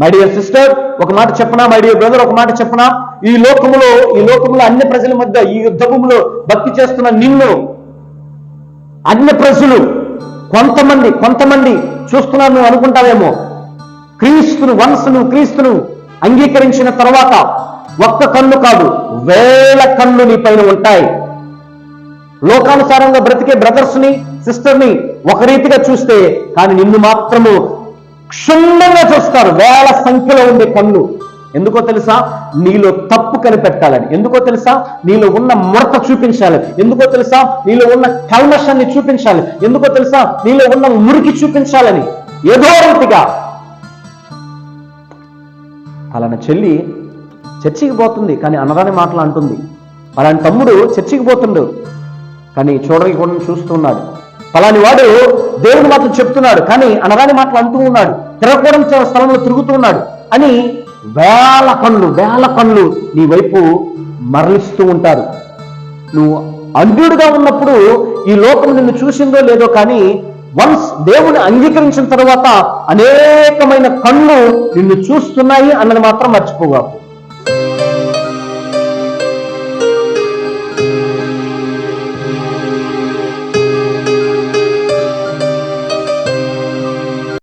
My dear sister ఒక మాట చెప్పనా మై డియర్ బ్రదర్ ఒక మాట చెప్పనా? ఈ లోకములో ఈ లోకములో అన్ని ప్రజల మధ్య ఈ యుద్ధములో భక్తి చేస్తున్న నిన్ను అన్ని ప్రజలు కొంతమంది కొంతమంది చూస్తున్నాను నువ్వు అనుకుంటావేమో? క్రీస్తును వంశను క్రీస్తును అంగీకరించిన తర్వాత ఒక్క కన్ను కాదు వేల కన్ను నీ పైన ఉంటాయి. లోకానుసారంగా బ్రతికే బ్రదర్స్ని ఒక రీతిగా చూస్తే కానీ నిన్ను మాత్రము క్షుణ్ణంగా చూస్తారు. వేల సంఖ్యలో ఉండే కన్ను ఎందుకో తెలుసా? నీలో తప్పు కనిపెట్టాలని. ఎందుకో తెలుసా? నీలో ఉన్న ముడత చూపించాలి ఎందుకో తెలుసా? నీలో ఉన్న కల్మషాన్ని చూపించాలి ఎందుకో తెలుసా? నీలో ఉన్న మురికి చూపించాలని. ఏదో రీతిగా అలాన చెల్లి చర్చికి పోతుంది కానీ అనరాని మాటలు అంటుంది. అలాంటి తమ్ముడు చర్చికి పోతుండు కానీ చూడని కూడా చూస్తున్నాడు. ఫలాని వాడు దేవుని మాత్రం చెప్తున్నాడు కానీ అనరాని మాటలు అంటూ ఉన్నాడు తిరగకూడని స్థలంలో తిరుగుతూ ఉన్నాడు అని వేల కళ్ళు వేల కళ్ళు నీ వైపు మరలిస్తూ ఉంటారు. నువ్వు అన్యుడిగా ఉన్నప్పుడు ఈ లోకం నిన్ను చూసిందో లేదో కానీ వన్స్ దేవుని అంగీకరించిన తర్వాత అనేకమైన కళ్ళు నిన్ను చూస్తున్నాయి అన్నది మాత్రం మర్చిపోగాకు